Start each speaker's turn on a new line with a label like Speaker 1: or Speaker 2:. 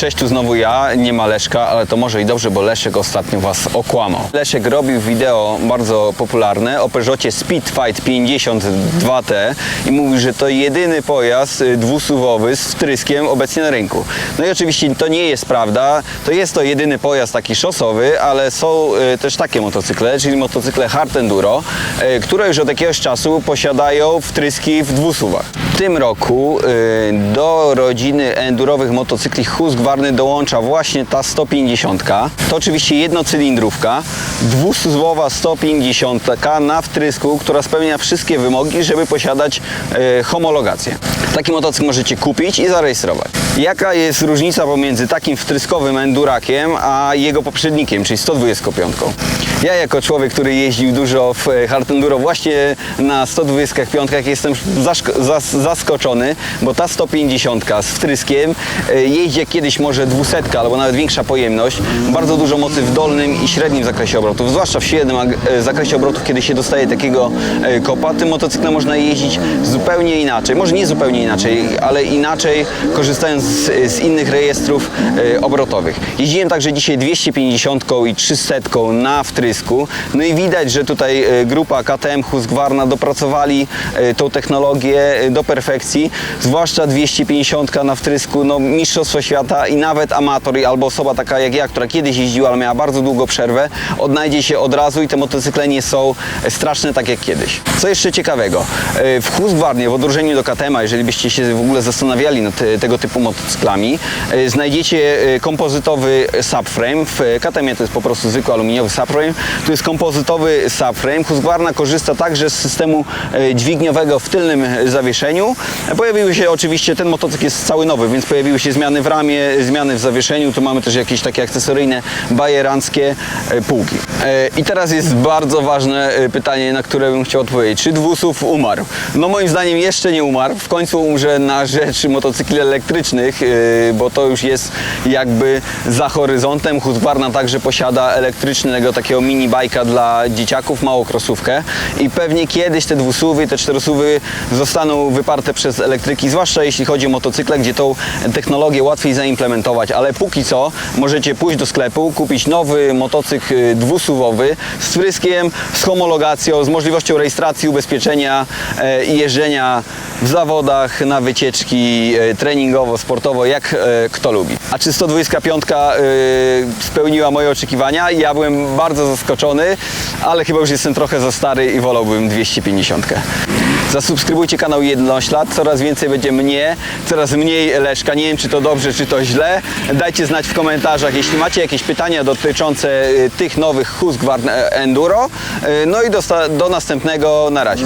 Speaker 1: Cześć, tu znowu ja, nie ma Leszka, ale to może i dobrze, bo Leszek ostatnio Was okłamał. Leszek robił wideo bardzo popularne o Peugeotie Speedfight 52T i mówił, że to jedyny pojazd y, dwusuwowy z wtryskiem obecnie na rynku. No i oczywiście to nie jest prawda, to jest to jedyny pojazd taki szosowy, ale są y, też takie motocykle, czyli motocykle hard enduro, y, które już od jakiegoś czasu posiadają wtryski w dwusuwach. W tym roku do rodziny endurowych motocykli Husqvarna dołącza właśnie ta 150. To oczywiście jednocylindrówka, dwusuwowa 150 na wtrysku, która spełnia wszystkie wymogi, żeby posiadać y, homologację. Taki motocykl możecie kupić i zarejestrować. Jaka jest różnica pomiędzy takim wtryskowym endurakiem, a jego poprzednikiem, czyli 125? Ja jako człowiek, który jeździł dużo w e, hard enduro właśnie na 125 jestem zaskoczony, bo ta 150 z wtryskiem e, jeździ kiedyś może 200 albo nawet większa pojemność, bardzo dużo mocy w dolnym i średnim zakresie obrotów, zwłaszcza w średnim e, zakresie obrotów, kiedy się dostaje takiego e, kopa, tym motocyklem można jeździć zupełnie inaczej, może nie zupełnie inaczej, ale inaczej korzystając z, z innych rejestrów e, obrotowych. Jeździłem także dzisiaj 250 i 300 na wtrysku, no i widać, że tutaj e, grupa KTM Husqvarna dopracowali e, tą technologię e, do perfekcji, zwłaszcza 250 na wtrysku, no mistrzostwo świata i nawet amator albo osoba taka jak ja, która kiedyś jeździła, ale miała bardzo długą przerwę, odnajdzie się od razu i te motocykle nie są straszne tak jak kiedyś. Co jeszcze ciekawego, e, w Husqvarnie w odróżnieniu do KTM, jeżeli byście się w ogóle zastanawiali nad e, tego typu motocyklami, e, znajdziecie kompozytowy subframe, w KTM to jest po prostu zwykły aluminiowy subframe, tu jest kompozytowy subframe, Husqvarna korzysta także z systemu dźwigniowego w tylnym zawieszeniu. Pojawiły się oczywiście, ten motocykl jest cały nowy, więc pojawiły się zmiany w ramie, zmiany w zawieszeniu, tu mamy też jakieś takie akcesoryjne bajeranckie e, półki. E, I teraz jest bardzo ważne e, pytanie, na które bym chciał odpowiedzieć. Czy dwusów umarł? No moim zdaniem jeszcze nie umarł. W końcu umrze na rzecz motocykli elektrycznych, bo to już jest jakby za horyzontem. Husqvarna także posiada elektrycznego takiego mini bajka dla dzieciaków, małą krosówkę i pewnie kiedyś te dwusuwy, te czterosuwy zostaną wyparte przez elektryki, zwłaszcza jeśli chodzi o motocykle, gdzie tą technologię łatwiej zaimplementować, ale póki co możecie pójść do sklepu, kupić nowy motocykl y, dwusuwowy z wtryskiem, z homologacją, z możliwością rejestracji, ubezpieczenia e, i jeżdżenia w zawodach, na wycieczki e, treningowo, sportowo, jak e, kto lubi. A czy 125 e, spełniła moje oczekiwania? Ja byłem bardzo zaskoczony, ale chyba już jestem trochę za stary i wolałbym 250. Zasubskrybujcie kanał Jednoślad, coraz więcej będzie mnie, coraz mniej Leszka. Nie wiem, czy to dobrze, czy to źle. Dajcie znać w komentarzach, jeśli macie jakieś pytania dotyczące y, tych nowych Husqvarna Enduro. Y, No i do, do następnego, na razie.